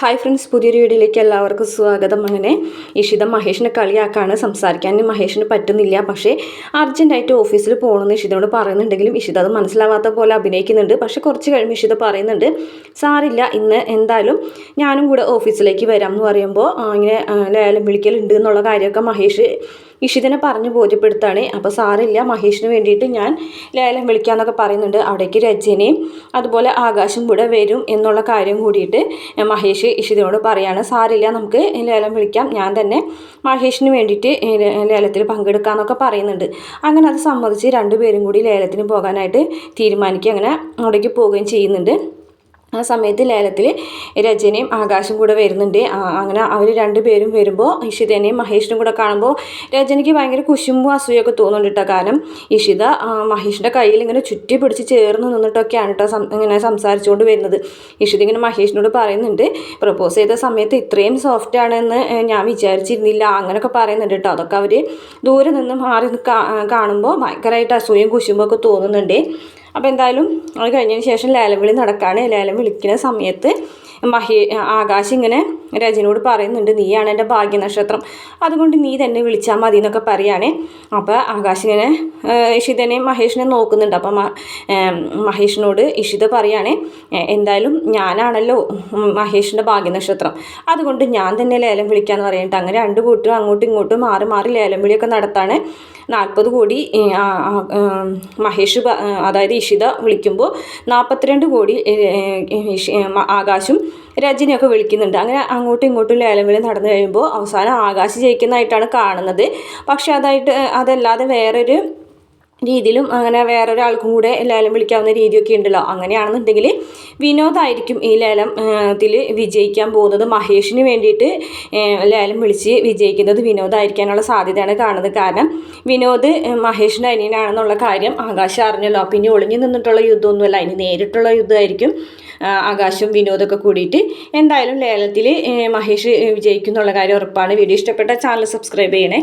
Hi friends പുതിയൊരു വീഡിയോയിലേക്ക് എല്ലാവർക്കും സ്വാഗതം. അങ്ങനെ ഇഷിത മഹേഷിനെ കളിയാക്കാണ്. സംസാരിക്കാൻ മഹേഷിന് പറ്റുന്നില്ല. പക്ഷേ അർജന്റായിട്ട് ഓഫീസിൽ പോകണമെന്ന് ഇഷിതയോട് പറയുന്നുണ്ടെങ്കിലും ഇഷിത അത് മനസ്സിലാവാത്ത പോലെ അഭിനയിക്കുന്നുണ്ട്. പക്ഷേ കുറച്ച് കഴിയുമ്പോൾ ഇഷിത പറയുന്നുണ്ട് സാറില്ല ഇന്ന് എന്തായാലും ഞാനും കൂടെ ഓഫീസിലേക്ക് വരാം എന്ന് പറയുമ്പോൾ ഇങ്ങനെ ലേലം വിളിക്കലുണ്ട് എന്നുള്ള കാര്യമൊക്കെ മഹേഷ് ഇഷിതനെ പറഞ്ഞ് ബോധ്യപ്പെടുത്താണ് അപ്പോൾ സാറില്ല മഹേഷിന് വേണ്ടിയിട്ട് ഞാൻ ലേലം വിളിക്കാമെന്നൊക്കെ പറയുന്നുണ്ട്. അവിടേക്ക് രജനയും അതുപോലെ ആകാശം കൂടെ വരും എന്നുള്ള കാര്യം കൂടിയിട്ട് മഹേഷ് ഇഷിതനോട് പറയാണ്. സാറില്ല നമുക്ക് ലേലം വിളിക്കാം. ഞാൻ തന്നെ മഹേഷിന് വേണ്ടിയിട്ട് ലേലത്തിൽ പങ്കെടുക്കാമെന്നൊക്കെ പറയുന്നുണ്ട്. അങ്ങനെ അത് സമ്മതിച്ച് രണ്ടുപേരും കൂടി ലേലത്തിന് പോകാനായിട്ട് തീരുമാനിക്കുക അങ്ങനെ അവിടേക്ക് പോവുകയും ചെയ്യുന്നുണ്ട്. ആ സമയത്ത് ലേലത്തിൽ രജനയും ആകാശും കൂടെ വരുന്നുണ്ട്. അങ്ങനെ അവർ രണ്ടുപേരും വരുമ്പോൾ ഇഷിതനെയും മഹേഷിനും കൂടെ കാണുമ്പോൾ രജനിക്ക് ഭയങ്കര കുശുമ്പും അസൂയൊക്കെ തോന്നുന്നുണ്ട് കേട്ടോ കാരണം ഇഷിത മഹേഷിന്റെ കയ്യിൽ ഇങ്ങനെ ചുറ്റി പിടിച്ച് ചേർന്ന് നിന്നിട്ടൊക്കെയാണ് കേട്ടോ ഇങ്ങനെ സംസാരിച്ചുകൊണ്ട് വരുന്നത്. ഇഷിത ഇങ്ങനെ മഹേഷിനോട് പറയുന്നുണ്ട് പ്രപ്പോസ് ചെയ്ത സമയത്ത് ഇത്രയും സോഫ്റ്റ് ആണെന്ന് ഞാൻ വിചാരിച്ചിരുന്നില്ല. അങ്ങനെയൊക്കെ പറയുന്നുണ്ട് കേട്ടോ അതൊക്കെ അവർ ദൂരെ നിന്ന് മാറി കാണുമ്പോൾ ഭയങ്കരമായിട്ട് അസൂയും കുശുമ്പൊക്കെ തോന്നുന്നുണ്ട്. അപ്പോൾ എന്തായാലും അത് കഴിഞ്ഞതിന് ശേഷം ലേലം വിളി നടക്കുകയാണ് ലേലം വിളിക്കുന്ന സമയത്ത് മഹി ആകാശ് ഇങ്ങനെ രജനോട് പറയുന്നുണ്ട് നീയാണ് എന്റെ ഭാഗ്യനക്ഷത്രം. അതുകൊണ്ട് നീ തന്നെ വിളിച്ചാൽ മതി എന്നൊക്കെ പറയുകയാണേ അപ്പോൾ ആകാശിനെ ഇഷിതനെ മഹേഷിനെ നോക്കുന്നുണ്ട്. അപ്പം മഹേഷിനോട് ഇഷിത പറയുകയാണേ "എ- എന്തായാലും ഞാനാണല്ലോ മഹേഷിന്റെ ഭാഗ്യനക്ഷത്രം. അതുകൊണ്ട് ഞാൻ തന്നെ ലേലം വിളിക്കാമെന്ന് പറയുന്നുണ്ട് അങ്ങനെ രണ്ട് കൂട്ടും അങ്ങോട്ടും ഇങ്ങോട്ടും മാറി മാറി ലേലം വിളിയൊക്കെ നടത്താണ്. നാൽപ്പത് കോടി മഹേഷ് അതായത് ഇഷിത വിളിക്കുമ്പോൾ നാൽപ്പത്തിരണ്ട് കോടി ആകാശും രജനിയൊക്കെ വിളിക്കുന്നുണ്ട്. അങ്ങനെ അങ്ങോട്ടും ഇങ്ങോട്ടും ലേലം നടന്നു കഴിയുമ്പോൾ അവസാനം ആകാശ് ജയിക്കുന്നതായിട്ടാണ് കാണുന്നത്. പക്ഷെ അതായിട്ട് അതല്ലാതെ വേറൊരു രീതിയിലും അങ്ങനെ വേറൊരാൾക്കും കൂടെ ലേലം വിളിക്കാവുന്ന രീതിയൊക്കെ ഉണ്ടല്ലോ. അങ്ങനെയാണെന്നുണ്ടെങ്കിൽ വിനോദായിരിക്കും ഈ ലേലം വിജയിക്കാൻ പോകുന്നത്. മഹേഷിന് വേണ്ടിയിട്ട് ലേലം വിളിച്ച് വിജയിക്കുന്നത് വിനോദായിരിക്കാനുള്ള സാധ്യതയാണ് കാണുന്നത്. കാരണം വിനോദ് മഹേഷിന്റെ അനിയനാണെന്നുള്ള കാര്യം ആകാശം അറിഞ്ഞല്ലോ. പിന്നെ ഒളിഞ്ഞു നിന്നിട്ടുള്ള യുദ്ധമൊന്നുമല്ല. ഇനി നേരിട്ടുള്ള യുദ്ധമായിരിക്കും ആകാശം വിനോദമൊക്കെ കൂടിയിട്ട്. എന്തായാലും ലേലത്തിൽ മഹേഷ് വിജയിക്കും എന്നുള്ള കാര്യം ഉറപ്പാണ്. വീഡിയോ ഇഷ്ടപ്പെട്ട ചാനൽ സബ്സ്ക്രൈബ് ചെയ്യണേ.